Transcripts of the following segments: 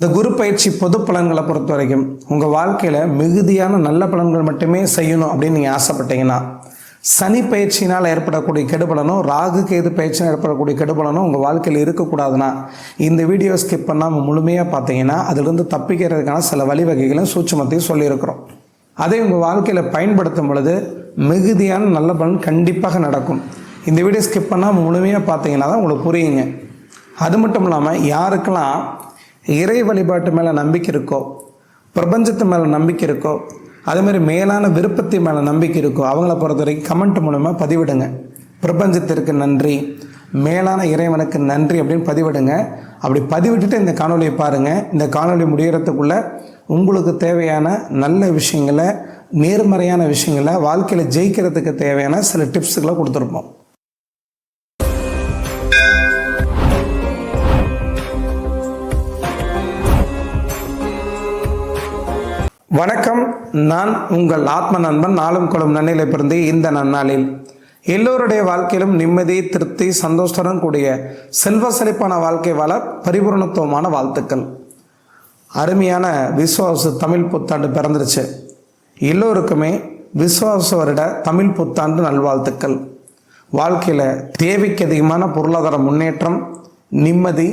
இந்த குரு பயிற்சி பொது பலன்களை பொறுத்த வரைக்கும் உங்கள் வாழ்க்கையில் மிகுதியான நல்ல பலன்கள் மட்டுமே செய்யணும் அப்படின்னு நீங்கள் ஆசைப்பட்டீங்கன்னா சனி பயிற்சியினால் ஏற்படக்கூடிய கெடுபலனும் ராகு கேது பயிற்சினால் ஏற்படக்கூடிய கெடுபலனும் உங்கள் வாழ்க்கையில் இருக்கக்கூடாதுன்னா இந்த வீடியோ ஸ்கிப் பண்ணாமல் முழுமையாக பார்த்தீங்கன்னா அதிலிருந்து தப்பிக்கிறதுக்கான சில வழிவகைகளும் சூட்சமத்தையும் சொல்லியிருக்கிறோம். அதை உங்கள் வாழ்க்கையில் பயன்படுத்தும் பொழுது மிகுதியான நல்ல பலன் கண்டிப்பாக நடக்கும். இந்த வீடியோ ஸ்கிப் பண்ணால் முழுமையாக பார்த்தீங்கன்னா தான் உங்களுக்கு புரியுங்க. அது மட்டும் இல்லாமல் யாருக்கெல்லாம் இறை வழிபாட்டு மேலே நம்பிக்கை இருக்கோ பிரபஞ்சத்து மேலே நம்பிக்கை இருக்கோ அதேமாதிரி மேலான விருப்பத்தை மேலே நம்பிக்கை இருக்கோ அவங்கள பொறுத்த வரைக்கும் கமெண்ட் மூலமாக பதிவிடுங்க. பிரபஞ்சத்திற்கு நன்றி. மேலான இறைவனுக்கு நன்றி அப்படின்னு பதிவிடுங்க. அப்படி பதிவிட்டுட்டு இந்த காணொலியை பாருங்கள் இந்த காணொலி முடிகிறதுக்குள்ளே உங்களுக்கு தேவையான நல்ல விஷயங்களை நேர்மறையான விஷயங்களை வாழ்க்கையில் ஜெயிக்கிறதுக்கு தேவையான சில டிப்ஸுகளை கொடுத்துருப்போம். வணக்கம் நான் உங்கள் ஆத்ம நண்பன் நாளும் குளம் நன்னிலை பிறந்து இந்த நன்னாளில். எல்லோருடைய வாழ்க்கையிலும் நிம்மதி திருப்தி சந்தோஷத்துடன் கூடிய செல்வ செழிப்பான வாழ்க்கை வாழ பரிபூர்ணத்துவமான வாழ்த்துக்கள். அருமையான விஸ்வாச தமிழ் புத்தாண்டு பிறந்துருச்சு. எல்லோருக்குமே விஸ்வாச வருட தமிழ் புத்தாண்டு நல்வாழ்த்துக்கள். வாழ்க்கையில் தேவைக்கு அதிகமான பொருளாதார முன்னேற்றம் நிம்மதி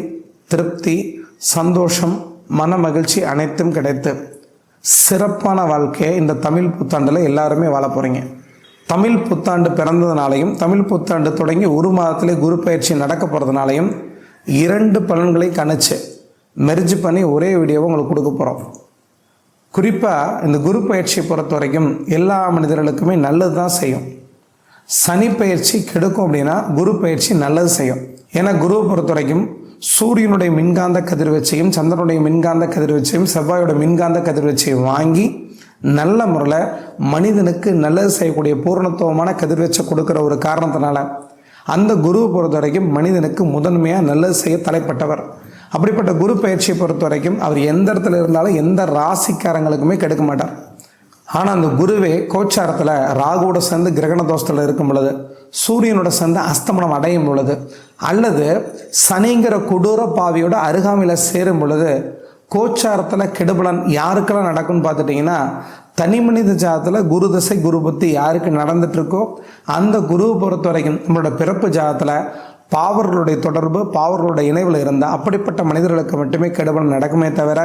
திருப்தி சந்தோஷம் மன மகிழ்ச்சி அனைத்தும் கிடைத்து சிறப்பான வாழ்க்கையை இந்த தமிழ் புத்தாண்டில் எல்லாருமே வாழ போகிறீங்க தமிழ் புத்தாண்டு பிறந்ததுனாலையும் தமிழ் புத்தாண்டு தொடங்கி ஒரு மாதத்திலே குரு பயிற்சி நடக்க போகிறதுனாலையும் இரண்டு பலன்களை கணிச்சு மெர்ஜ் பண்ணி ஒரே வீடியோவை உங்களுக்கு கொடுக்க போகிறோம் குறிப்பாக இந்த குரு பயிற்சியை பொறுத்த வரைக்கும் எல்லா மனிதர்களுக்குமே நல்லது தான் செய்யும். சனி பயிற்சி கெடுக்கும் அப்படின்னா குரு பயிற்சி நல்லது செய்யும். ஏன்னா குருவை பொறுத்த வரைக்கும் சூரியனுடைய மின்காந்த கதிர்வீச்சையும் சந்திரனுடைய மின்காந்த கதிர்வீச்சையும் செவ்வாயோட மின்காந்த கதிர்வீச்சையும் வாங்கி நல்ல முறையில் மனிதனுக்கு நல்லது செய்யக்கூடிய பூரணத்துவமான கதிர்வீச்சை கொடுக்குற ஒரு காரணத்தினால அந்த குருவை பொறுத்த வரைக்கும் மனிதனுக்கு முதன்மையாக நல்லது செய்ய தலைப்பட்டவர். அப்படிப்பட்ட குரு பயிற்சியை பொறுத்த வரைக்கும் அவர் எந்த இடத்துல இருந்தாலும் எந்த ராசிக்காரங்களுக்குமே கெடுக்க மாட்டார். ஆனால் அந்த குருவே கோச்சாரத்தில் ராகுவோட சேர்ந்து கிரகண தோஷத்தில் இருக்கும் பொழுது சூரியனோட சேர்ந்து அஸ்தமனம் அடையும் பொழுது அல்லது சனிங்கிற கொடூர பாவியோட அருகாமையில் சேரும் பொழுது கோச்சாரத்தில் கெடுபலன் யாருக்கெல்லாம் நடக்கும்னு பார்த்துட்டிங்கன்னா தனி மனித ஜாதத்தில் குரு தசை குரு புத்தி யாருக்கு நடந்துட்டுருக்கோ அந்த குருவை பொறுத்த வரைக்கும் நம்மளோட பிறப்பு ஜாதத்தில் பாவர்களுடைய தொடர்பு பாவர்களுடைய இணைவில் இருந்தால் அப்படிப்பட்ட மனிதர்களுக்கு மட்டுமே கெடுபலன் நடக்குமே தவிர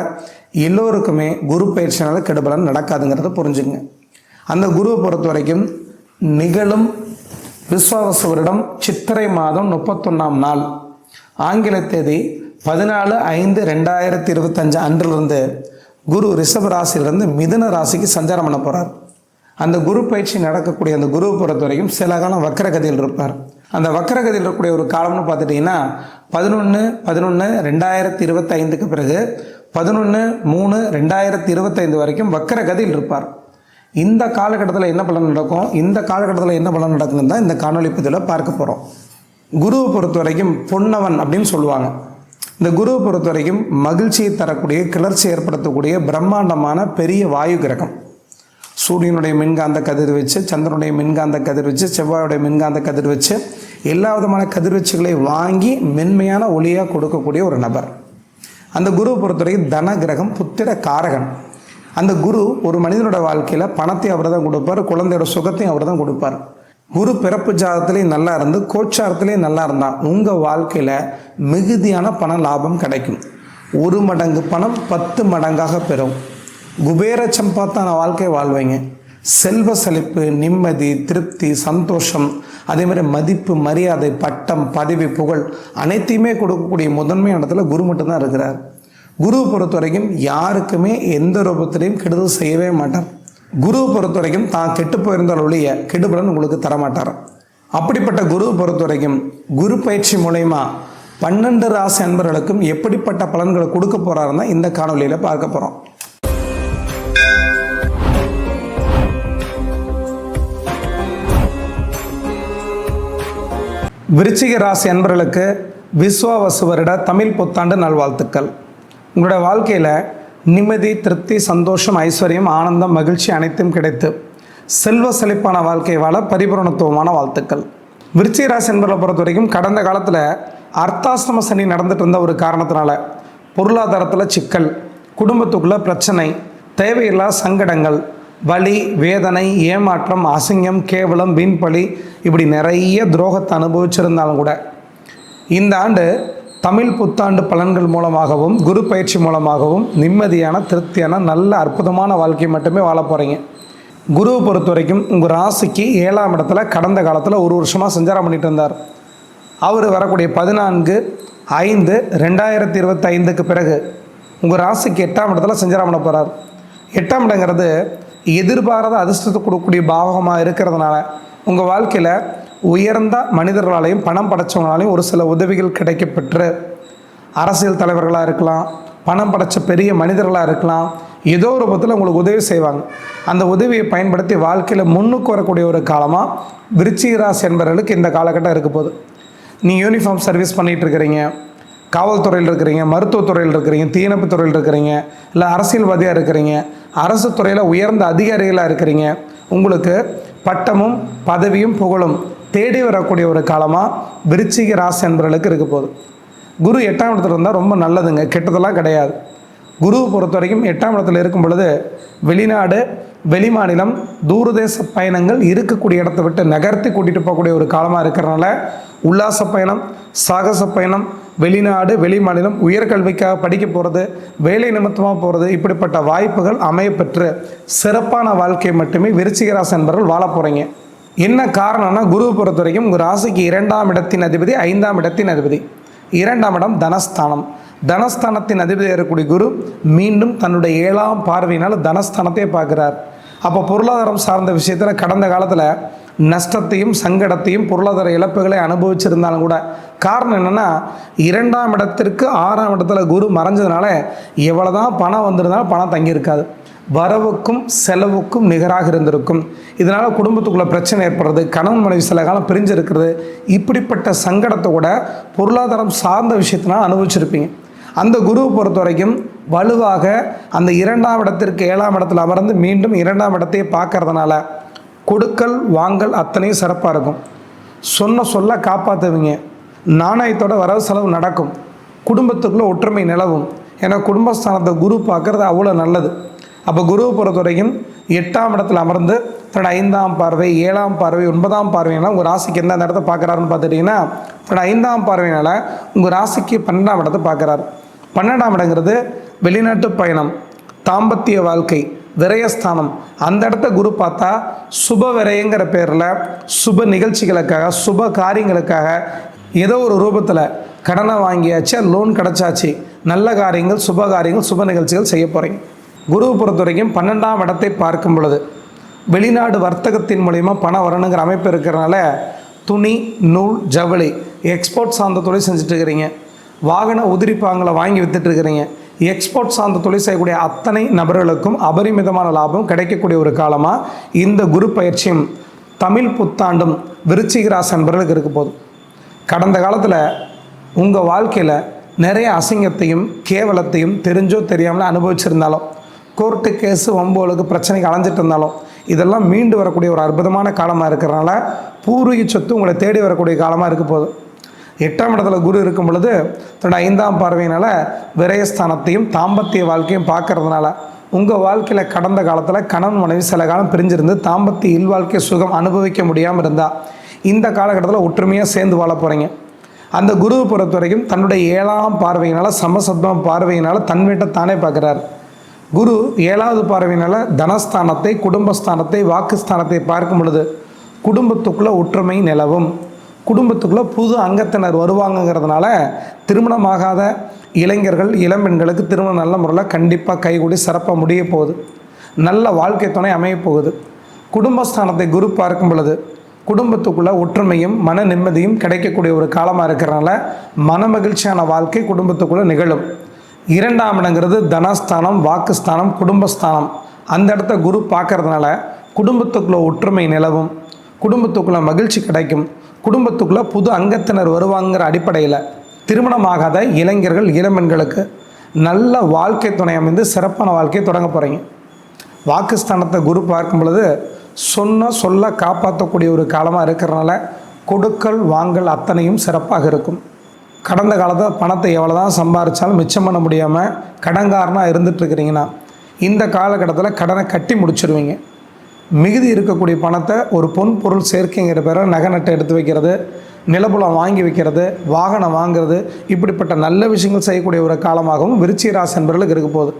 எல்லோருக்குமே குரு பயிற்சினால கெடுபலன் நடக்காதுங்கிறத புரிஞ்சுங்க அந்த குருவை பொறுத்த வரைக்கும் நிகழும் விஸ்வாவச வருடம் சித்திரை மாதம் முப்பத்தொன்னாம் நாள். ஆங்கில தேதி பதினாலு ஐந்து ரெண்டாயிரத்தி இருபத்தஞ்சு அன்றிலிருந்து குரு ரிஷப ராசியிலிருந்து மிதுன ராசிக்கு சஞ்சாரம் பண்ண போகிறார் அந்த குரு பயிற்சி நடக்கக்கூடிய அந்த குரு பொறுத்த வரைக்கும் சில காலம் வக்கரகதியில் இருப்பார். அந்த வக்கரகதியில் இருக்கக்கூடிய ஒரு காலம்னு பார்த்துட்டிங்கன்னா பதினொன்று பதினொன்று ரெண்டாயிரத்தி இருபத்தைந்துக்கு பிறகு பதினொன்று மூணு ரெண்டாயிரத்தி இருபத்தைந்து வரைக்கும் வக்கரகதியில் இருப்பார். இந்த காலகட்டத்தில் என்ன பலன் நடக்கும்? இந்த காலகட்டத்தில் என்ன பலன் நடக்குதுன்னு தான் இந்த காணொலி பதிவில் பார்க்க போகிறோம் குருவை பொறுத்த வரைக்கும் பொன்னவன் அப்படின்னு சொல்லுவாங்க. இந்த குருவை பொறுத்த வரைக்கும் மகிழ்ச்சியை தரக்கூடிய கிளர்ச்சி ஏற்படுத்தக்கூடிய பிரம்மாண்டமான பெரிய வாயு கிரகம். சூரியனுடைய மின்காந்த கதிர் வச்சு சந்திரனுடைய மின்காந்த கதிர் வச்சு செவ்வாயுடைய மின்காந்த கதிர் வச்சு எல்லா விதமான கதிர்வீச்சுகளை வாங்கி மென்மையான ஒளியாக கொடுக்கக்கூடிய ஒரு நபர். அந்த குருவை பொறுத்தவரைக்கும் தன கிரகம் புத்திர காரகன். அந்த குரு ஒரு மனிதனோட வாழ்க்கையில் பணத்தையும் அவர் தான் கொடுப்பார் குழந்தையோட சுகத்தையும் அவர் தான் கொடுப்பார். குரு பிறப்பு ஜாதத்துலேயும் நல்லா இருந்து கோச்சாரத்துலேயும் நல்லா இருந்தால் உங்கள் வாழ்க்கையில் மிகுதியான பண லாபம் கிடைக்கும். ஒரு மடங்கு பணம் பத்து மடங்காக பெறும். குபேர சம்பாத்தான வாழ்க்கையை வாழ்வீங்க. செல்வ செழிப்பு நிம்மதி திருப்தி சந்தோஷம் அதே மாதிரி மதிப்பு மரியாதை பட்டம் பதவி புகழ் அனைத்தையுமே கொடுக்கக்கூடிய முதன்மை இடத்துல குரு மட்டும்தான் இருக்கிறார். குரு பொறுத்த வரைக்கும் யாருக்குமே எந்த ரூபத்திலையும் கெடுதல் செய்யவே மாட்டார். குரு பொறுத்த வரைக்கும் தான் கெட்டு போயிருந்தால் ஒழிய கெடுபலன் உங்களுக்கு தரமாட்டார். அப்படிப்பட்ட குரு பொறுத்த வரைக்கும் குரு பயிற்சி மூலயமா பன்னெண்டு ராசி அன்பர்களுக்கும் எப்படிப்பட்ட பலன்களை கொடுக்க போகிறாருன்னா இந்த காணொலியில் பார்க்க போகிறோம் விருச்சிக ராசி அன்பர்களுக்கு விஸ்வாவசு வருட தமிழ் புத்தாண்டு நல்வாழ்த்துக்கள். உங்களோட வாழ்க்கையில் நிம்மதி திருப்தி சந்தோஷம் ஐஸ்வர்யம் ஆனந்தம் மகிழ்ச்சி அனைத்தும் கிடைத்து செல்வ செழிப்பான வாழ்க்கை வாழ பரிபூரணத்துவமான வாழ்த்துக்கள். விருச்சிக ராசி என்பதை பொறுத்த வரைக்கும் கடந்த காலத்தில் அர்த்தாசிரம சனி நடந்துட்டு இருந்த ஒரு காரணத்தினால பொருளாதாரத்தில் சிக்கல் குடும்பத்துக்குள்ள பிரச்சனை தேவையில்லா சங்கடங்கள் வலி வேதனை ஏமாற்றம் அசிங்கம் கேவலம் வீண்பழி இப்படி நிறைய துரோகத்தை அனுபவிச்சிருந்தாலும் கூட இந்த ஆண்டு தமிழ் புத்தாண்டு பலன்கள் மூலமாகவும் குரு பயிற்சி மூலமாகவும் நிம்மதியான திருப்தியான நல்ல அற்புதமான வாழ்க்கை மட்டுமே வாழ போகிறீங்க குருவை பொறுத்த வரைக்கும் உங்கள் ராசிக்கு ஏழாம் இடத்துல கடந்த காலத்தில் ஒரு வருஷமாக சஞ்சாரம் பண்ணிட்டு இருந்தார். அவர் வரக்கூடிய பதினான்கு ஐந்து ரெண்டாயிரத்தி இருபத்தைந்துக்கு பிறகு உங்கள் ராசிக்கு எட்டாம் இடத்துல சஞ்சாரம் பண்ண போகிறார் எட்டாம் இடங்கிறது எதிர்பாராத அதிர்ஷ்டத்தை கொடுக்கக்கூடிய பாவகமாக இருக்கிறதுனால உங்கள் வாழ்க்கையில் உயர்ந்த மனிதர்களாலையும் பணம் படைச்சவங்களாலையும் ஒரு சில உதவிகள் கிடைக்கப்பெற்று அரசியல் தலைவர்களாக இருக்கலாம் பணம் படைச்ச பெரிய மனிதர்களாக இருக்கலாம் ஏதோ ஒரு பத்தில் உங்களுக்கு உதவி செய்வாங்க. அந்த உதவியை பயன்படுத்தி வாழ்க்கையில் முன்னுக்கு வரக்கூடிய ஒரு காலமாக விருச்சிக ராசி என்பவர்களுக்கு இந்த காலகட்டம் இருக்க போகுது. நீ யூனிஃபார்ம் சர்வீஸ் பண்ணிகிட்டு இருக்கிறீங்க காவல்துறையில் இருக்கிறீங்க மருத்துவத்துறையில் இருக்கிறீங்க தீயணைப்பு துறையில் இருக்கிறீங்க இல்லை அரசியல்வாதியாக இருக்கிறீங்க அரசு துறையில் உயர்ந்த அதிகாரிகளாக இருக்கிறீங்க உங்களுக்கு பட்டமும் பதவியும் புகழும். தேடி வரக்கூடிய ஒரு காலமாக விருச்சிக ராசி என்பவர்களுக்கு இருக்க போகுது. குரு எட்டாம் இடத்துல இருந்தால் ரொம்ப நல்லதுங்க. கெட்டதெல்லாம் கிடையாது. குருவை பொறுத்த வரைக்கும் எட்டாம் இடத்துல இருக்கும் பொழுது வெளிநாடு வெளிமாநிலம் தூரதேச பயணங்கள் இருக்கக்கூடிய இடத்த விட்டு நகர்த்தி கூட்டிகிட்டு போகக்கூடிய ஒரு காலமாக இருக்கிறனால உல்லாச பயணம் சாகச பயணம் வெளிநாடு வெளிமாநிலம் உயர்கல்விக்காக படிக்க போகிறது வேலை நிமித்தமாக போகிறது இப்படிப்பட்ட வாய்ப்புகள் அமையப்பெற்று சிறப்பான வாழ்க்கையை மட்டுமே விருச்சிகராசன் என்பவர்கள் வாழ போகிறீங்க என்ன காரணம்னா குருவை பொறுத்த வரைக்கும் உங்கள் ராசிக்கு இரண்டாம் இடத்தின் அதிபதி ஐந்தாம் இடத்தின் அதிபதி. இரண்டாம் இடம் தனஸ்தானம். தனஸ்தானத்தின் அதிபதி இருக்கக்கூடிய குரு மீண்டும் தன்னுடைய ஏழாம் பார்வையினால் தனஸ்தானத்தை பார்க்குறார். அப்போ பொருளாதாரம் சார்ந்த விஷயத்தில் கடந்த காலத்தில் நஷ்டத்தையும் சங்கடத்தையும் பொருளாதார இழப்புகளை அனுபவிச்சிருந்தாலும் கூட காரணம் என்னென்னா இரண்டாம் இடத்திற்கு ஆறாம் இடத்துல குரு மறைஞ்சதுனால எவ்வளோ தான் பணம் வந்திருந்தாலும் பணம் தங்கியிருக்காது. வரவுக்கும் செலவுக்கும் நிகராக இருந்திருக்கும். இதனால் குடும்பத்துக்குள்ளே பிரச்சனை ஏற்படுறது கணவன் மனைவி சில காலம் பிரிஞ்சு இருக்கிறது இப்படிப்பட்ட சங்கடத்தை கூட பொருளாதாரம் சார்ந்த விஷயத்தினால் அனுபவிச்சிருப்பீங்க. அந்த குருவை பொறுத்த வரைக்கும் வலுவாக அந்த இரண்டாம் இடத்திற்கு ஏழாம் இடத்துல அமர்ந்து மீண்டும் இரண்டாம் இடத்தையே பார்க்கறதுனால கொடுக்கல் வாங்கல் அத்தனையும் சிறப்பாக இருக்கும். சொன்ன சொல்ல காப்பாற்றுவீங்க நாணயத்தோட வரவு செலவு நடக்கும். குடும்பத்துக்குள்ளே ஒற்றுமை நிலவும். ஏன்னா குடும்பஸ்தானத்தை குரு பார்க்குறது அவ்வளோ நல்லது. அப்போ குருவை பொறுத்த வரைக்கும் எட்டாம் இடத்துல அமர்ந்து தன்னோட ஐந்தாம் பார்வை ஏழாம் பார்வை ஒன்பதாம் பார்வையினால் உங்கள் ராசிக்கு எந்த இடத்த பார்க்குறாருன்னு பார்த்துட்டிங்கன்னா தன்னோட ஐந்தாம் பார்வையினால் உங்கள் ராசிக்கு பன்னெண்டாம் இடத்தை பார்க்குறாரு. பன்னெண்டாம் இடங்கிறது வெளிநாட்டு பயணம் தாம்பத்திய வாழ்க்கை விரயஸ்தானம். அந்த இடத்த குரு பார்த்தா சுப விரயங்கிற பேரில் சுப நிகழ்ச்சிகளுக்காக சுப காரியங்களுக்காக ஏதோ ஒரு ரூபத்தில் கடனை வாங்கியாச்சு லோன் கிடச்சாச்சு. நல்ல காரியங்கள் சுப காரியங்கள் சுப நிகழ்ச்சிகள் செய்ய போகிறீங்க குருவை பொறுத்த வரைக்கும் பன்னெண்டாம் இடத்தை பார்க்கும் பொழுது வெளிநாடு வர்த்தகத்தின் மூலிமா பணம் வரணுங்கிற அமைப்பு இருக்கிறனால துணி நூல் ஜவுளி எக்ஸ்போர்ட் சார்ந்த தொழில் செஞ்சுட்டு இருக்கிறீங்க வாகன உதிரிப்பாங்களை வாங்கி வித்துட்ருக்கிறீங்க எக்ஸ்போர்ட் சார்ந்த தொழில் செய்யக்கூடிய அத்தனை நபர்களுக்கும் அபரிமிதமான லாபம் கிடைக்கக்கூடிய ஒரு காலமாக இந்த குரு பயிற்சியும் தமிழ் புத்தாண்டும் விருச்சிக நண்பர்களுக்கு என்பவர்களுக்கு இருக்க போதும் கடந்த காலத்தில் உங்கள் வாழ்க்கையில் நிறைய அசிங்கத்தையும் கேவலத்தையும் தெரிஞ்சோ தெரியாமல் அனுபவிச்சிருந்தாலும் கோர்ட்டு கேஸு வம்போலுக்கு பிரச்சனைக்கு அலைஞ்சிட்டு இருந்தாலும் இதெல்லாம் மீண்டு வரக்கூடிய ஒரு அற்புதமான காலமாக இருக்கிறனால பூர்வீக சொத்து உங்களை தேடி வரக்கூடிய காலமாக இருக்க போகுது. எட்டாம் இடத்துல குரு இருக்கும் பொழுது தன்னோட ஐந்தாம் பார்வையினால் விரயஸ்தானத்தையும் தாம்பத்திய வாழ்க்கையும் பார்க்கறதுனால உங்கள் வாழ்க்கையில் கடந்த காலத்தில் கணவன் மனைவி சில காலம் பிரிஞ்சிருந்து தாம்பத்திய இல்வாழ்க்கை சுகம் அனுபவிக்க முடியாமல் இருந்தால் இந்த காலகட்டத்தில் ஒற்றுமையாக சேர்ந்து வாழ போகிறீங்க அந்த குருவை பொறுத்த வரைக்கும் தன்னுடைய ஏழாம் பார்வையினால் சமசத்துவம் பார்வையினால் தன் வீட்டை தானே பார்க்குறாரு. குரு ஏழாவது பார்வையினால் தனஸ்தானத்தை குடும்பஸ்தானத்தை வாக்குஸ்தானத்தை பார்க்கும் பொழுது குடும்பத்துக்குள்ளே ஒற்றுமை நிலவும். குடும்பத்துக்குள்ளே புது அங்கத்தினர் வருவாங்கங்கிறதுனால திருமணமாகாத இளைஞர்கள் இளம் பெண்களுக்கு திருமணம் நல்ல முறையில் கண்டிப்பாக கைகூடி சிறப்பாக முடிய போகுது. நல்ல வாழ்க்கை துணை அமையப்போகுது குடும்பஸ்தானத்தை குரு பார்க்கும் பொழுது குடும்பத்துக்குள்ளே ஒற்றுமையும் மன நிம்மதியும் கிடைக்கக்கூடிய ஒரு காலமாக இருக்கிறனால மன மகிழ்ச்சியான வாழ்க்கை குடும்பத்துக்குள்ளே நிகழும். இரண்டாம் இடங்கிறது தனஸ்தானம் வாக்குஸ்தானம் குடும்பஸ்தானம். அந்த இடத்த குரு பார்க்கறதுனால குடும்பத்துக்குள்ளே ஒற்றுமை நிலவும் குடும்பத்துக்குள்ள மகிழ்ச்சி கிடைக்கும் குடும்பத்துக்குள்ளே புது அங்கத்தினர் வருவாங்கிற அடிப்படையில் திருமணமாகாத இளைஞர்கள் இளம்பெண்களுக்கு நல்ல வாழ்க்கை துணை அமைந்து சிறப்பான வாழ்க்கையை தொடங்க போகிறீங்க வாக்குஸ்தானத்தை குரு பார்க்கும் பொழுது சொன்ன சொல்ல காப்பாற்றக்கூடிய ஒரு காலமாக இருக்கிறனால கொடுக்கல் வாங்கல் அத்தனையும் சிறப்பாக இருக்கும். கடந்த காலத்தில் பணத்தை எவ்வளோ தான் சம்பாரித்தாலும் மிச்சம் பண்ண முடியாமல் கடன்காரனாக இருந்துகிட்ருக்கிறீங்கன்னா இந்த காலகட்டத்தில் கடனை கட்டி முடிச்சிருவீங்க. மிகுதி இருக்கக்கூடிய பணத்தை ஒரு பொன் பொருள் சேர்க்கைங்கிற பேரில் நகை நட்டை எடுத்து வைக்கிறது நிலப்புலம் வாங்கி வைக்கிறது வாகனம் வாங்குறது இப்படிப்பட்ட நல்ல விஷயங்கள் செய்யக்கூடிய ஒரு காலமாகவும் விருச்சிக ராசி இருக்க போகுது.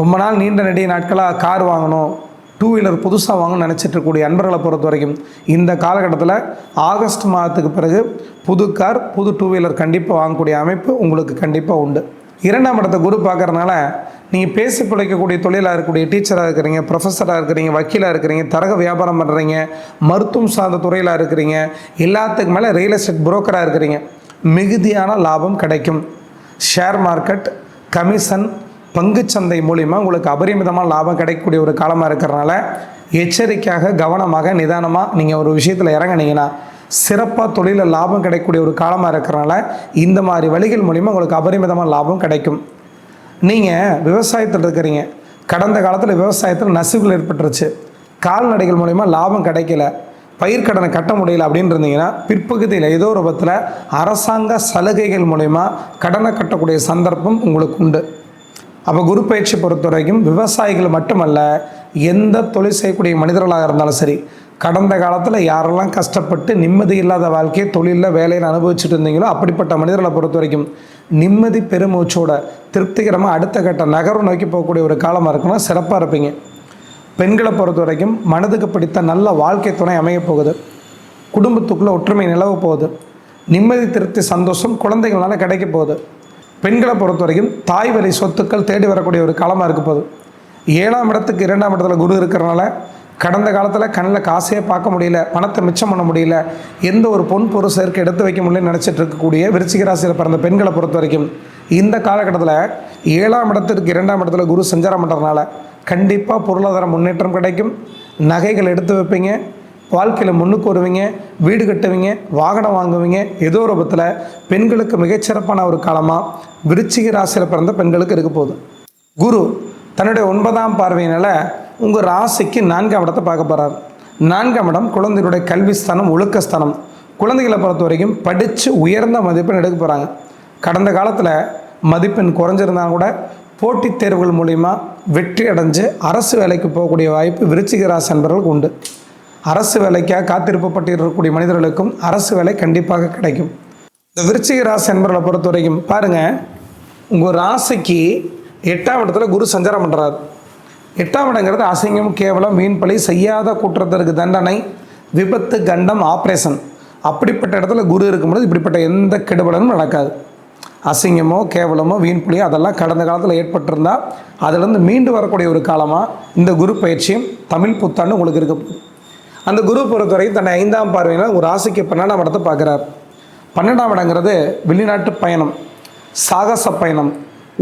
ரொம்ப நாள் நீண்ட நெடிய நாட்களாக கார் வாங்கணும் டூ வீலர் புதுசாக வாங்கணும்னு நினச்சிட்டு இருக்கக்கூடிய அன்பர்களை பொறுத்த வரைக்கும் இந்த காலகட்டத்தில் ஆகஸ்ட் மாதத்துக்கு பிறகு புது கார் புது டூ வீலர் கண்டிப்பாக வாங்கக்கூடிய அமைப்பு உங்களுக்கு கண்டிப்பாக உண்டு. இரண்டாம் இடத்தை குரு பார்க்கறதுனால நீங்கள் பேசி பிழைக்கக்கூடிய தொழிலாக இருக்கக்கூடிய டீச்சராக இருக்கிறீங்க ப்ரொஃபஸராக இருக்கிறீங்க வக்கீலாக இருக்கிறீங்க தரக வியாபாரம் பண்ணுறீங்க மருத்துவம் சார்ந்த துறையில் இருக்கிறீங்க எல்லாத்துக்கு மேலே ரியல் எஸ்டேட் புரோக்கராக இருக்கிறீங்க மிகுதியான லாபம் கிடைக்கும். ஷேர் மார்க்கெட் கமிஷன் பங்குச்சந்தை மூலிமா உங்களுக்கு அபரிமிதமாக லாபம் கிடைக்கக்கூடிய ஒரு காலமாக இருக்கிறனால எச்சரிக்கையாக கவனமாக நிதானமாக நீங்கள் ஒரு விஷயத்தில் இறங்குனீங்கன்னா சிறப்பாக தொழிலில் லாபம் கிடைக்கக்கூடிய ஒரு காலமாக இருக்கிறனால இந்த மாதிரி வழிகள் மூலிமா உங்களுக்கு அபரிமிதமாக லாபம் கிடைக்கும். நீங்கள் விவசாயத்தில் இருக்கிறீங்க. கடந்த காலத்தில் விவசாயத்தில் நசுகள் ஏற்பட்டுருச்சு. கால்நடைகள் மூலிமா லாபம் கிடைக்கல. பயிர்க்கடனை கட்ட முடியல அப்படின்னு இருந்தீங்கன்னா பிற்பகுதியில் ஏதோ ஒரு பத்தில் அரசாங்க சலுகைகள் மூலிமா கடனை கட்டக்கூடிய சந்தர்ப்பம் உங்களுக்கு உண்டு. அப்போ குரு பயிற்சி பொறுத்த வரைக்கும் விவசாயிகள் மட்டுமல்ல எந்த தொழில் செய்யக்கூடிய மனிதர்களாக இருந்தாலும் சரி கடந்த காலத்தில் யாரெல்லாம் கஷ்டப்பட்டு நிம்மதி இல்லாத வாழ்க்கையை தொழிலில் வேலையில் அனுபவிச்சுட்டு இருந்தீங்களோ அப்படிப்பட்ட மனிதர்களை பொறுத்த வரைக்கும் நிம்மதி பெருமூச்சோட திருப்திகரமாக அடுத்த கட்ட நகரம் நோக்கி போகக்கூடிய ஒரு காலமாக இருக்குன்னா சிறப்பாக இருப்பீங்க. பெண்களை பொறுத்த வரைக்கும் மனதுக்கு பிடித்த நல்ல வாழ்க்கை துணை அமையப்போகுது குடும்பத்துக்குள்ளே ஒற்றுமை நிலவ போகுது. நிம்மதி திருப்தி சந்தோஷம் குழந்தைகளால் கிடைக்க போகுது. பெண்களை பொறுத்த வரைக்கும் தாய் வழி சொத்துக்கள் தேடி வரக்கூடிய ஒரு காலமாக இருக்க போகுது. ஏழாம் இடத்துக்கு இரண்டாம் இடத்துல குரு இருக்கிறனால கடந்த காலத்தில் கண்ணில் காசையே பார்க்க முடியல பணத்தை மிச்சம் பண்ண முடியல எந்த ஒரு பொன் பொருள் சேர்க்கை எடுத்து வைக்க முடியலன்னு நினச்சிட்டு இருக்கக்கூடிய விருச்சிக ராசியில் பிறந்த பெண்களை பொறுத்த வரைக்கும் இந்த காலகட்டத்தில் ஏழாம் இடத்திற்கு இரண்டாம் இடத்துல குரு சஞ்சாரம் பண்ணுறதுனால கண்டிப்பாக பொருளாதார முன்னேற்றம் கிடைக்கும். நகைகள் எடுத்து வைப்பீங்க. வாழ்க்கையில் முன்னுக்கு வருவீங்க வீடு கட்டுவீங்க வாகனம் வாங்குவீங்க ஏதோ ஒரு விதத்தில் பெண்களுக்கு மிகச்சிறப்பான ஒரு காலமாக விருச்சிக ராசியில் பிறந்த பெண்களுக்கு இருக்க போகுது. குரு தன்னுடைய ஒன்பதாம் பார்வையினால் உங்கள் ராசிக்கு நான்காம் இடத்தை பார்க்க போகிறார் நான்காம் இடம் குழந்தைகளுடைய கல்வி ஸ்தானம் ஒழுக்க ஸ்தானம். குழந்தைகளை பொறுத்த வரைக்கும் படித்து உயர்ந்த மதிப்பெண் எடுக்க போகிறாங்க கடந்த காலத்தில் மதிப்பெண் குறைஞ்சிருந்தாலும் கூட போட்டித் தேர்வுகள் மூலிமா வெற்றி அடைஞ்சு அரசு வேலைக்கு போகக்கூடிய வாய்ப்பு விருச்சிக ராசி என்பவர்களுக்கு உண்டு. அரசு வேலைக்காக காத்திருப்பப்பட்டு இருக்கக்கூடிய மனிதர்களுக்கும் அரசு வேலை கண்டிப்பாக கிடைக்கும். இந்த விருச்சிக ராசி என்பவர்களை பொறுத்த வரைக்கும் பாருங்கள் உங்கள் ராசிக்கு எட்டாம் இடத்துல குரு சஞ்சாரம் பண்ணுறாரு எட்டாம் இடங்கிறது அசிங்கம் கேவலம் மீன்பழி செய்யாத குற்றத்திற்கு தண்டனை விபத்து கண்டம் ஆப்ரேஷன். அப்படிப்பட்ட இடத்துல குரு இருக்கும்போது இப்படிப்பட்ட எந்த கெடுபலனும் நடக்காது. அசிங்கமோ கேவலமோ வீண்புலியோ அதெல்லாம் கடந்த காலத்தில் ஏற்பட்டிருந்தால் அதிலிருந்து மீண்டு வரக்கூடிய ஒரு காலமாக இந்த குரு பயிற்சியும் தமிழ் புத்தாண்டு உங்களுக்கு இருக்க போகுது. அந்த குரு பொறுத்தவரை தன்னை ஐந்தாம் பார்வையில் ஒரு ராசிக்கு பன்னெண்டாம் இடத்தை பார்க்குறார். பன்னெண்டாம் இடங்கிறது வெளிநாட்டு பயணம் சாகச பயணம்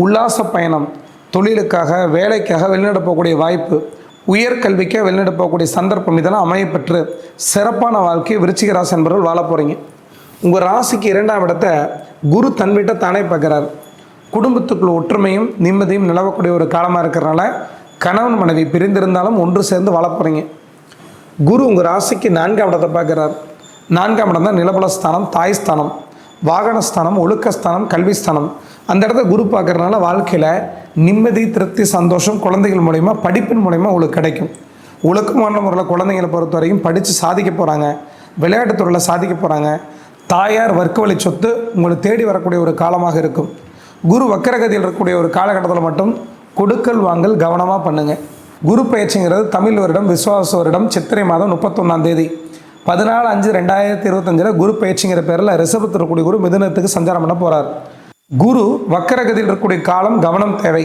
உல்லாச பயணம் தொழிலுக்காக வேலைக்காக வெளிநாடு போகக்கூடிய வாய்ப்பு உயர்கல்விக்காக வெளிநாடு போகக்கூடிய சந்தர்ப்பம் இதெல்லாம் அமையப்பெற்று சிறப்பான வாழ்க்கையை விருச்சிக ராசி என்பவர்கள் வாழ போகிறீங்க உங்கள் ராசிக்கு இரண்டாம் இடத்தை குரு தன் வீட்டை தானே பார்க்குறார். குடும்பத்துக்குள்ள ஒற்றுமையும் நிம்மதியும் நிலவக்கூடிய ஒரு காலமாக இருக்கிறனால கணவன் மனைவி பிரிந்திருந்தாலும் ஒன்று சேர்ந்து வாழ போகிறீங்க குரு உங்கள் ராசிக்கு நான்காம் இடத்தை பார்க்குறார். நான்காம் இடம் தான் நிலபலஸ்தானம் தாய் ஸ்தானம் வாகனஸ்தானம் ஒழுக்கஸ்தானம் கல்விஸ்தானம் அந்த இடத்த குரு பார்க்குறதுனால வாழ்க்கையில் நிம்மதி திருப்தி சந்தோஷம் குழந்தைகள் மூலயமா படிப்பின் மூலயமா உங்களுக்கு கிடைக்கும். ஒழுக்கமான முறையில் குழந்தைங்களை பொறுத்த வரைக்கும் படித்து சாதிக்க போகிறாங்க விளையாட்டுத்துறையில் சாதிக்க போகிறாங்க தாயார் வர்க்க வழி சொத்து உங்களை தேடி வரக்கூடிய ஒரு காலமாக இருக்கும். குரு வக்கரகதியில் இருக்கக்கூடிய ஒரு காலகட்டத்தில் மட்டும் கொடுக்கல் வாங்கல் கவனமாக பண்ணுங்கள் குரு பயிற்சிங்கிறது தமிழ் வருடம் விசுவாச வருடம் சித்திரை மாதம் முப்பத்தொன்னாம் தேதி. பதினாலு அஞ்சு ரெண்டாயிரத்தி இருபத்தஞ்சில் குரு பயிற்சிங்கிற பேரில் ரிஷபத்தில் இருக்கக்கூடிய குரு மிதுனத்துக்கு சஞ்சாரம் பண்ண போகிறார் குரு வக்கரகதியில் இருக்கக்கூடிய காலம் கவனம் தேவை.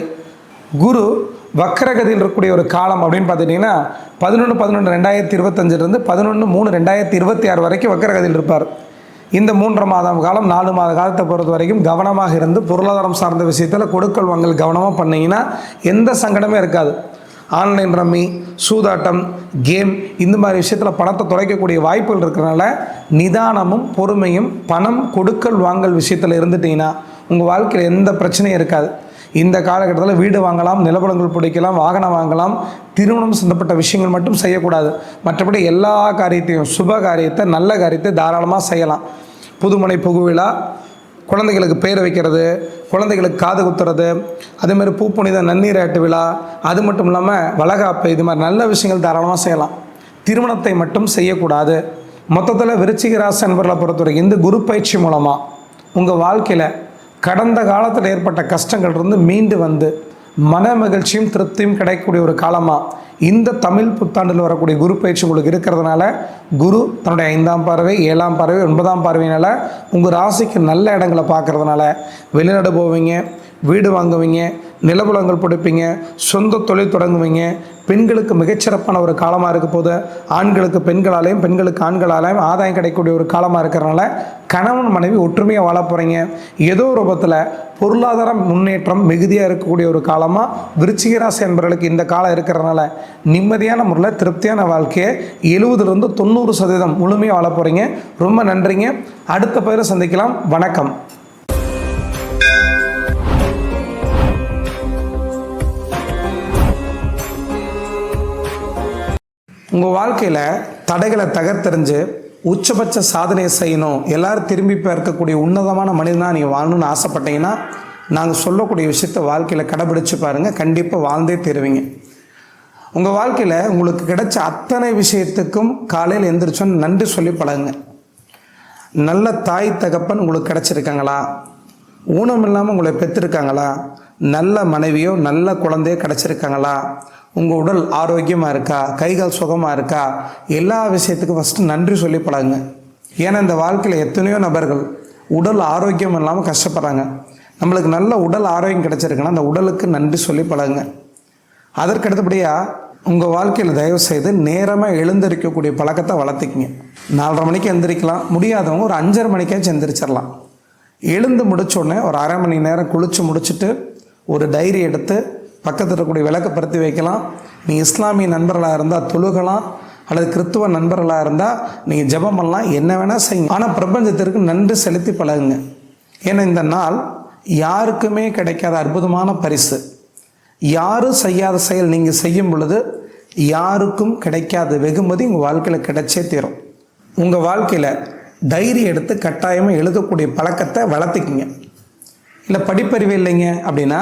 குரு வக்கரகதியில் இருக்கக்கூடிய ஒரு காலம் அப்படின்னு பார்த்துட்டிங்கன்னா பதினொன்று பதினொன்று ரெண்டாயிரத்தி இருபத்தஞ்சிலிருந்து பதினொன்று மூணு ரெண்டாயிரத்தி இருபத்தி ஆறு வரைக்கும் வக்கரகதியில் இருப்பார். இந்த மூன்று மாதம் காலம் நாலு மாத காலத்தை பொறுத்த வரைக்கும் கவனமாக இருந்து பொருளாதாரம் சார்ந்த விஷயத்தில் கொடுக்கல் வாங்கல் கவனமாக பண்ணிங்கன்னா எந்த சங்கடமே இருக்காது. ஆன்லைன் ரம்மி சூதாட்டம் கேம் இந்த மாதிரி விஷயத்தில் பணத்தை தொலைக்கக்கூடிய வாய்ப்புகள் இருக்கிறனால நிதானமும் பொறுமையும் பணம் கொடுக்கல் வாங்கல் விஷயத்தில் இருந்துட்டீங்கன்னா உங்கள் வாழ்க்கையில் எந்த பிரச்சனையும் இருக்காது. இந்த காலகட்டத்தில் வீடு வாங்கலாம் நிலப்படங்கள் பிடிக்கலாம் வாகனம் வாங்கலாம் திருமணம் சம்பந்தப்பட்ட விஷயங்கள் மட்டும் செய்யக்கூடாது. மற்றபடி எல்லா காரியத்தையும் சுப காரியத்தை நல்ல காரியத்தை தாராளமாக செய்யலாம். புதுமனை புகுவிழா குழந்தைகளுக்கு பேர் வைக்கிறது குழந்தைகளுக்கு காது குத்துறது அதேமாதிரி பூப்புனித நன்னீராட்டு விழா அது மட்டும் இல்லாமல் வளகாப்பு இது மாதிரி நல்ல விஷயங்கள் தாராளமாக செய்யலாம். திருமணத்தை மட்டும் செய்யக்கூடாது. மொத்தத்தில் விருச்சிக ராசி என்பவர்களை பொறுத்தவரைக்கும் இந்த குரு பயிற்சி மூலமாக உங்கள் வாழ்க்கையில் கடந்த காலத்தில் ஏற்பட்ட கஷ்டங்கள் இருந்து மீண்டு வந்து மன மகிழ்ச்சியும் திருப்தியும் கிடைக்கக்கூடிய ஒரு காலமாக இந்த தமிழ் புத்தாண்டில் வரக்கூடிய குரு பயிற்சி உங்களுக்கு இருக்கிறதுனால குரு தன்னுடைய ஐந்தாம் பார்வை ஏழாம் பார்வை ஒன்பதாம் பார்வையினால் உங்கள் ராசிக்கு நல்ல இடங்களை பார்க்குறதுனால வெளிநாடு போவீங்க வீடு வாங்குவீங்க நிலபுலங்கள் பிடிப்பீங்க சொந்த தொழில் தொடங்குவீங்க பெண்களுக்கு மிகச்சிறப்பான ஒரு காலமாக இருக்க போது ஆண்களுக்கு பெண்களாலேயும் பெண்களுக்கு ஆண்களாலேயும் ஆதாயம் கிடைக்கக்கூடிய ஒரு காலமாக இருக்கிறனால கணவன் மனைவி ஒற்றுமையாக வாழ போகிறீங்க ஏதோ ஒரு ரூபத்தில் பொருளாதார முன்னேற்றம் மிகுதியாக இருக்கக்கூடிய ஒரு காலமாக விருச்சிகராசி என்பவர்களுக்கு இந்த காலம் இருக்கிறதுனால நிம்மதியான முறையில் திருப்தியான வாழ்க்கையை எழுபதுலேருந்து தொண்ணூறு சதவீதம் முழுமையாக வாழ போகிறீங்க ரொம்ப நன்றிங்க. அடுத்த பேரை சந்திக்கலாம். வணக்கம். உங்கள் வாழ்க்கையில் தடைகளை தகர்த்தெறிஞ்சு உச்சபட்ச சாதனையை செய்யணும் எல்லாரும் திரும்பி பார்க்கக்கூடிய உன்னதமான மனிதனாக நீங்கள் வாழணும்னு ஆசைப்பட்டீங்கன்னா நாங்கள் சொல்லக்கூடிய விஷயத்த வாழ்க்கையில் கடைபிடிச்சு பாருங்கள் கண்டிப்பாக வாழ்ந்தே தருவீங்க. உங்கள் வாழ்க்கையில் உங்களுக்கு கிடைச்ச அத்தனை விஷயத்துக்கும் காலையில் எந்திரிச்சோன்னு நன்றி சொல்லி பழகுங்க. நல்ல தாய் தகப்பன் உங்களுக்கு கிடச்சிருக்காங்களா? ஊனம் இல்லாமல் உங்களை பெற்றிருக்காங்களா நல்ல மனைவியோ நல்ல குழந்தையோ கிடச்சிருக்காங்களா? உங்கள் உடல் ஆரோக்கியமாக இருக்கா? கைகால் சுகமாக இருக்கா? எல்லா விஷயத்துக்கும் ஃபஸ்ட்டு நன்றி சொல்லி பழகுங்க. ஏன்னா இந்த வாழ்க்கையில் எத்தனையோ நபர்கள் உடல் ஆரோக்கியம் இல்லாமல் கஷ்டப்படுறாங்க. நம்மளுக்கு நல்ல உடல் ஆரோக்கியம் கிடச்சிருக்குன்னா அந்த உடலுக்கு நன்றி சொல்லி பழகுங்க. அதற்கு அடுத்தபடியாக உங்கள் வாழ்க்கையில் தயவு செய்து நேரமாக எழுந்திருக்கக்கூடிய பழக்கத்தை வளர்த்துக்கிங்க. நாலரை மணிக்கு எந்திரிக்கலாம். முடியாதவங்க ஒரு அஞ்சரை மணிக்காச்சும் எந்திரிச்சிடலாம் எழுந்து முடிச்சோடனே ஒரு அரை மணி நேரம் குளித்து முடிச்சுட்டு ஒரு டைரி எடுத்து பக்கத்தில் இருக்கக்கூடிய விளக்கப்படுத்தி வைக்கலாம். நீங்கள் இஸ்லாமிய நண்பர்களாக இருந்தால் தொழுகலாம். அல்லது கிறித்துவ நண்பர்களாக இருந்தால் நீங்கள் ஜெபம் பண்ணலாம். என்ன வேணால் செய்யுங்க. ஆனால் பிரபஞ்சத்திற்கு நன்றி செலுத்தி பழகுங்க. ஏன்னா இந்த நாள் யாருக்குமே கிடைக்காத அற்புதமான பரிசு. யாரும் செய்யாத செயல் நீங்கள் செய்யும் பொழுது யாருக்கும் கிடைக்காத வெகுமதி உங்கள் வாழ்க்கையில் கிடைச்சே தீரும். உங்கள் வாழ்க்கையில் டைரி எடுத்து கட்டாயமாக எழுதக்கூடிய பழக்கத்தை வளர்த்துக்கிங்க. இல்லை படிப்பறிவு இல்லைங்க அப்படின்னா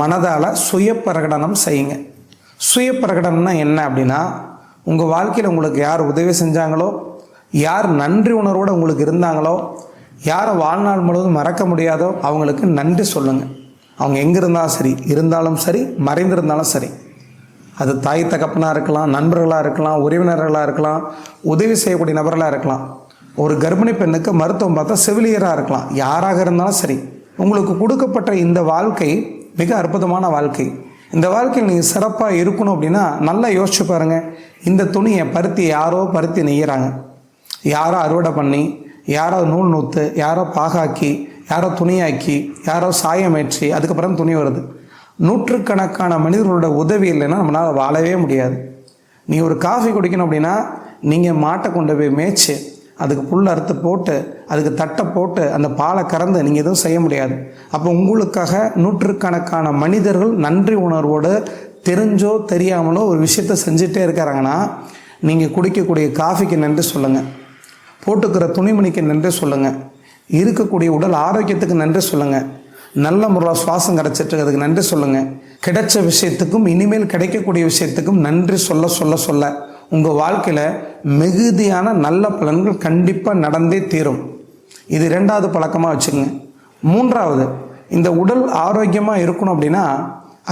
மனதால் சுய பிரகடனம் செய்யுங்க. சுய பிரகடனம்னா என்ன அப்படின்னா உங்கள் வாழ்க்கையில் உங்களுக்கு யார் உதவி செஞ்சாங்களோ யார் நன்றி உணர்வோடு உங்களுக்கு இருந்தாங்களோ யாரை வாழ்நாள் முழுவதும் மறக்க முடியாதோ அவங்களுக்கு நன்றி சொல்லுங்கள் அவங்க எங்கே இருந்தாலும் சரி இருந்தாலும் சரி மறைந்திருந்தாலும் சரி. அது தாய் தகப்பனாக இருக்கலாம் நண்பர்களாக இருக்கலாம் உறவினர்களாக இருக்கலாம் உதவி செய்யக்கூடிய நபர்களாக இருக்கலாம். ஒரு கர்ப்பிணி பெண்ணுக்கு மருத்துவம் பார்த்தா செவிலியராக இருக்கலாம். யாராக இருந்தாலும் சரி. உங்களுக்கு கொடுக்கப்பட்ட இந்த வாழ்க்கை மிக அற்புதமான வாழ்க்கை. இந்த வாழ்க்கையில் நீங்கள் சிறப்பாக இருக்கணும் அப்படின்னா நல்லா யோசிச்சு பாருங்கள் இந்த துணியை பருத்தி யாரோ பருத்தி நெய்கிறாங்க யாரோ அறுவடை பண்ணி யாரோ நூல் நூற்று யாரோ பாகாக்கி யாரோ துணியாக்கி யாரோ சாயமேற்றி அதுக்கப்புறம் துணி வருது. நூற்றுக்கணக்கான மனிதர்களோட உதவி இல்லைன்னா நம்மளால் வாழவே முடியாது. நீ ஒரு காஃபி குடிக்கணும் அப்படின்னா நீங்கள் மாட்டை கொண்டு போய் மேய்ச்சி அதுக்கு புல் அறுத்து போட்டு அதுக்கு தட்டை போட்டு அந்த பாலை கறந்து நீங்கள் எதுவும் செய்ய முடியாது. அப்போ உங்களுக்காக நூற்றுக்கணக்கான மனிதர்கள் நன்றி உணர்வோடு தெரிஞ்சோ தெரியாமலோ ஒரு விஷயத்த செஞ்சுட்டே இருக்கிறாங்கன்னா நீங்கள் குடிக்கக்கூடிய காஃபிக்கு நன்றி சொல்லுங்கள் போட்டுக்கிற துணிமணிக்கு நன்றி சொல்லுங்கள் இருக்கக்கூடிய உடல் ஆரோக்கியத்துக்கு நன்றி சொல்லுங்கள் நல்ல முறையில் சுவாசம் கிடச்சிட்ருக்கிறதுக்கு நன்றி சொல்லுங்கள் கிடைச்ச விஷயத்துக்கும் இனிமேல் கிடைக்கக்கூடிய விஷயத்துக்கும் நன்றி சொல்ல சொல்ல சொல்ல. உங்கள் வாழ்க்கையில் மிகுதியான நல்ல பலன்கள் கண்டிப்பாக நடந்தே தீரும். இது ரெண்டாவது பழக்கமாக வச்சுக்கோங்க. மூன்றாவது இந்த உடல் ஆரோக்கியமாக இருக்கணும் அப்படின்னா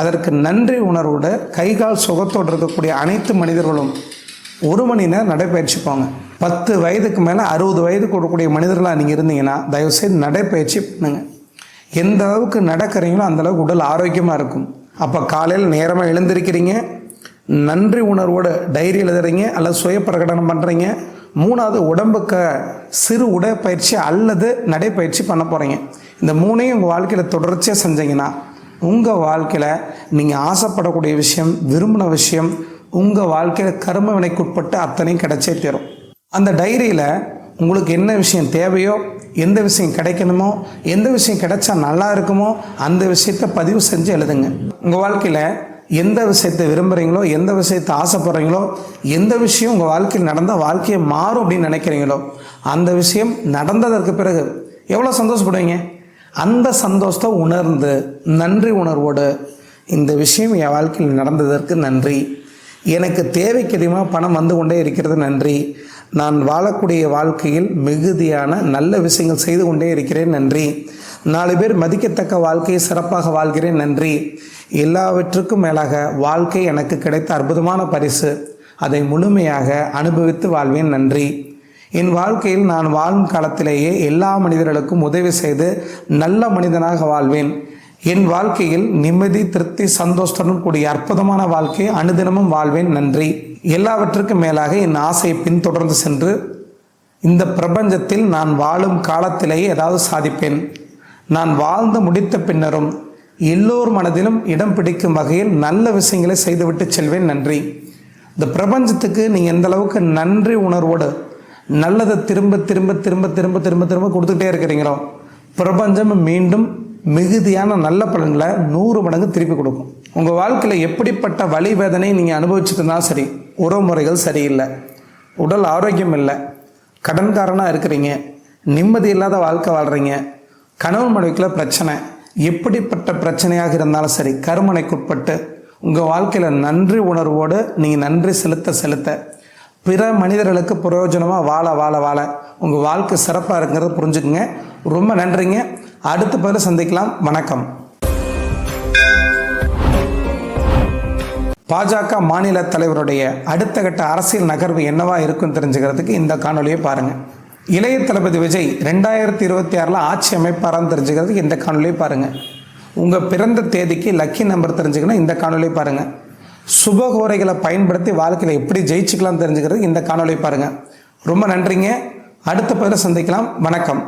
அதற்கு நன்றி உணர்வோட கைகால் சுகத்தோடு இருக்கக்கூடிய அனைத்து மனிதர்களும் ஒரு மணி நேரம் நடைப்பயிற்சி போங்க பத்து வயதுக்கு மேலே அறுபது வயது கொடுக்கக்கூடிய மனிதர்களாக நீங்கள் இருந்தீங்கன்னா தயவுசெய்து நடைப்பயிற்சி பண்ணுங்க. எந்த அளவுக்கு நடக்கிறீங்களோ அந்த அளவுக்கு உடல் ஆரோக்கியமாக இருக்கும். அப்போ காலையில் நேரமாக எழுந்திருக்கிறீங்க நன்றி உணர்வோடு டைரி எழுதுறீங்க அல்லது சுய பிரகடனம் பண்ணுறீங்க மூணாவது உடம்புக்கு சிறு உடற்பயிற்சி அல்லது நடைப்பயிற்சி பண்ண போகிறீங்க இந்த மூணையும் உங்கள் வாழ்க்கையில் தொடர்ச்சியாக செஞ்சீங்கன்னா உங்கள் வாழ்க்கையில் நீங்கள் ஆசைப்படக்கூடிய விஷயம் விரும்பின விஷயம் உங்கள் வாழ்க்கையில் கரும வினைக்குட்பட்டு அத்தனையும் கிடைச்சே தரும். அந்த டைரியில் உங்களுக்கு என்ன விஷயம் தேவையோ எந்த விஷயம் கிடைக்கணுமோ எந்த விஷயம் கிடைச்சா நல்லா இருக்குமோ அந்த விஷயத்தை பதிவு செஞ்சு எழுதுங்க. உங்கள் வாழ்க்கையில் எந்த விஷயத்தை விரும்புகிறீங்களோ எந்த விஷயத்தை ஆசைப்படுறீங்களோ எந்த விஷயம் உங்கள் வாழ்க்கையில் நடந்தால் வாழ்க்கையை மாறும் அப்படின்னு நினைக்கிறீங்களோ அந்த விஷயம் நடந்ததற்கு பிறகு எவ்வளோ சந்தோஷப்படுவீங்க? அந்த சந்தோஷத்தை உணர்ந்து நன்றி உணர்வோடு இந்த விஷயம் என் வாழ்க்கையில் நடந்ததற்கு நன்றி. எனக்கு தேவைக்கு அதிகமாக பணம் வந்து கொண்டே இருக்கிறது நன்றி. நான் வாழக்கூடிய வாழ்க்கையில் மிகுதியான நல்ல விஷயங்கள் செய்து கொண்டே இருக்கிறேன் நன்றி. நாலு பேர் மதிக்கத்தக்க வாழ்க்கையை சிறப்பாக வாழ்கிறேன் நன்றி. எல்லாவற்றுக்கும் மேலாக வாழ்க்கை எனக்கு கிடைத்த அற்புதமான பரிசு. அதை முழுமையாக அனுபவித்து வாழ்வேன் நன்றி. என் வாழ்க்கையில் நான் வாழும் காலத்திலேயே எல்லா மனிதர்களுக்கும் உதவி செய்து நல்ல மனிதனாக வாழ்வேன். என் வாழ்க்கையில் நிம்மதி திருப்தி சந்தோஷத்துடன் கூடிய அற்புதமான வாழ்க்கை அனுதினமும் வாழ்வேன். நன்றி. எல்லாவற்றுக்கும் மேலாக என் ஆசையை பின்தொடர்ந்து சென்று இந்த பிரபஞ்சத்தில் நான் வாழும் காலத்திலேயே ஏதாவது சாதிப்பேன். நான் வாழ்ந்து முடித்த பின்னரும் எல்லோர் மனதிலும் இடம் பிடிக்கும் வகையில் நல்ல விஷயங்களை செய்துவிட்டு செல்வேன். நன்றி. இந்த பிரபஞ்சத்துக்கு நீங்கள் எந்த அளவுக்கு நன்றி உணர்வோடு நல்லதை திரும்ப திரும்ப திரும்ப திரும்ப திரும்ப திரும்ப கொடுத்துக்கிட்டே இருக்கிறீங்களோ பிரபஞ்சம் மீண்டும் மிகுதியான நல்ல பலன்களை நூறு மடங்கு திருப்பி கொடுக்கும். உங்கள் வாழ்க்கையில் எப்படிப்பட்ட வழி வேதனை நீங்கள் அனுபவிச்சுட்டுனா இருந்தாலும் சரி உறவு முறைகள் சரியில்லை உடல் ஆரோக்கியம் இல்லை கடன்காரனாக இருக்கிறீங்க நிம்மதி இல்லாத வாழ்க்கை வாழ்கிறீங்க கணவன் மனைவிக்குள்ள பிரச்சனை எப்படிப்பட்ட பிரச்சனையாக இருந்தாலும் சரி கருமனைக்குட்பட்டு உங்கள் வாழ்க்கையில் நன்றி உணர்வோடு நீங்கள் நன்றி செலுத்த செலுத்த பிற மனிதர்களுக்கு பிரயோஜனமாக வாழ வாழ வாழ உங்கள் வாழ்க்கை சிறப்பாக இருக்கிறத புரிஞ்சுக்குங்க. ரொம்ப நன்றிங்க. அடுத்த பதில் சந்திக்கலாம். வணக்கம். பாஜக மாநில தலைவருடைய அடுத்த கட்ட அரசியல் நகர்வு என்னவா இருக்குன்னு தெரிஞ்சுக்கிறதுக்கு இந்த காணொலியை பாருங்கள் இளைய தளபதி விஜய் ரெண்டாயிரத்தி இருபத்தி ஆறில் ஆட்சி அமைப்பாரான்னு தெரிஞ்சுக்கிறதுக்கு இந்த காணொலியை பாருங்கள் உங்கள் பிறந்த தேதிக்கு லக்கி நம்பர் தெரிஞ்சுக்கணும் இந்த காணொலியை பாருங்கள் சுபகோரைகளை பயன்படுத்தி வாழ்க்கையில் எப்படி ஜெயிச்சுக்கலாம் தெரிஞ்சுக்கிறதுக்கு இந்த காணொலியை பாருங்கள் ரொம்ப நன்றிங்க. அடுத்த பதில் சந்திக்கலாம். வணக்கம்.